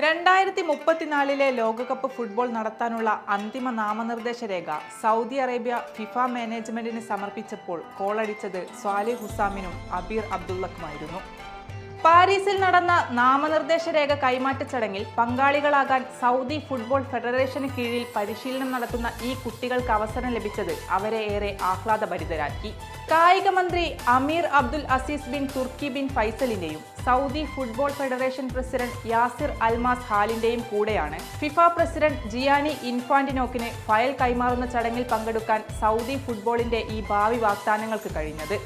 രണ്ടായിരത്തി മുപ്പത്തിനാലിലെ ലോകകപ്പ് ഫുട്ബോൾ നടത്താനുള്ള അന്തിമ നാമനിർദ്ദേശ രേഖ സൗദി അറേബ്യ ഫിഫ മാനേജ്മെന്റിന് സമർപ്പിച്ചപ്പോൾ കോളടിച്ചത് സ്വാലി ഹുസാമിനും അബീർ അബ്ദുള്ളക്കുമായിരുന്നു. പാരീസിൽ നടന്ന നാമനിർദ്ദേശ രേഖ കൈമാറ്റ ചടങ്ങിൽ പങ്കാളികളാകാൻ സൗദി ഫുട്ബോൾ ഫെഡറേഷന് കീഴിൽ പരിശീലനം നടത്തുന്ന ഈ കുട്ടികൾക്ക് അവസരം ലഭിച്ചത് അവരെ ഏറെ ആഹ്ലാദഭരിതരാക്കി. കായിക മന്ത്രി Amir Abdul Aziz bin Turki bin ഫൈസലിന്റെയും Saudi football federation president Yasir Almas ഹാലിന്റെയും കൂടെയാണ് ഫിഫ പ്രസിഡന്റ് ജിയാനി ഇൻഫാന്റിനോക്കിന് ഫയൽ കൈമാറുന്ന ചടങ്ങിൽ പങ്കെടുക്കാൻ സൗദി ഫുട്ബോളിന്റെ ഈ ഭാവി വാഗ്ദാനങ്ങൾക്ക് കഴിഞ്ഞത്.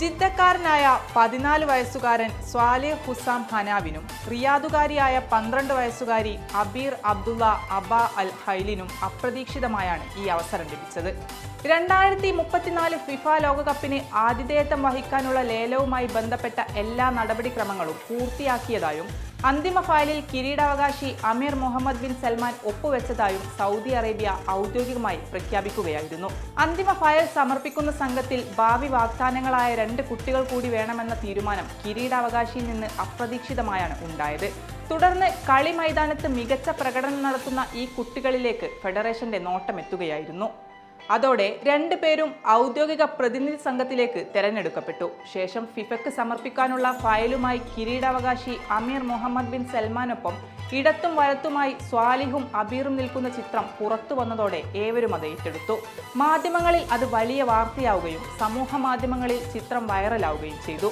ജിദ്ദക്കാരനായ പതിനാല് വയസ്സുകാരൻ സ്വാലെ ഹുസാം ഹനാവിനും റിയാദുകാരിയായ പന്ത്രണ്ട് വയസ്സുകാരി അബീർ അബ്ദുള്ള അബ അൽ ഹൈലിനും അപ്രതീക്ഷിതമായാണ് ഈ അവസരം ലഭിച്ചത്. രണ്ടായിരത്തി മുപ്പത്തിനാല് ഫിഫ ലോകകപ്പിന് ആതിഥേയത്വം വഹിക്കാനുള്ള ലേലവുമായി ബന്ധപ്പെട്ട എല്ലാ നടപടിക്രമങ്ങളും പൂർത്തിയാക്കിയതായും അന്തിമ ഫയലിൽ കിരീടാവകാശി അമീർ മുഹമ്മദ് ബിൻ സൽമാൻ ഒപ്പുവെച്ചതായും സൗദി അറേബ്യ ഔദ്യോഗികമായി പ്രഖ്യാപിക്കുകയായിരുന്നു. അന്തിമ ഫയൽ സമർപ്പിക്കുന്ന സംഘത്തിൽ ഭാവി വാഗ്ദാനങ്ങളായ രണ്ട് കുട്ടികൾ കൂടി വേണമെന്ന തീരുമാനം കിരീടാവകാശിയിൽ നിന്ന് അപ്രതീക്ഷിതമായാണ് ഉണ്ടായത്. തുടർന്ന് കളി മൈതാനത്ത് മികച്ച പ്രകടനം നടത്തുന്ന ഈ കുട്ടികളിലേക്ക് ഫെഡറേഷന്റെ നോട്ടമെത്തുകയായിരുന്നു. അതോടെ രണ്ടുപേരും ഔദ്യോഗിക പ്രതിനിധി സംഘത്തിലേക്ക് തെരഞ്ഞെടുക്കപ്പെട്ടു. ശേഷം ഫിഫയ്ക്ക് സമർപ്പിക്കാനുള്ള ഫയലുമായി കിരീടാവകാശി അമീർ മുഹമ്മദ് ബിൻ സൽമാനൊപ്പം ഇടത്തും വലത്തുമായി സ്വാലിഹും അബീറും നിൽക്കുന്ന ചിത്രം പുറത്തു വന്നതോടെ ഏവരും അത് ഏറ്റെടുത്തു. മാധ്യമങ്ങളിൽ അത് വലിയ വാർത്തയാവുകയും സമൂഹ മാധ്യമങ്ങളിൽ ചിത്രം വൈറലാവുകയും ചെയ്തു.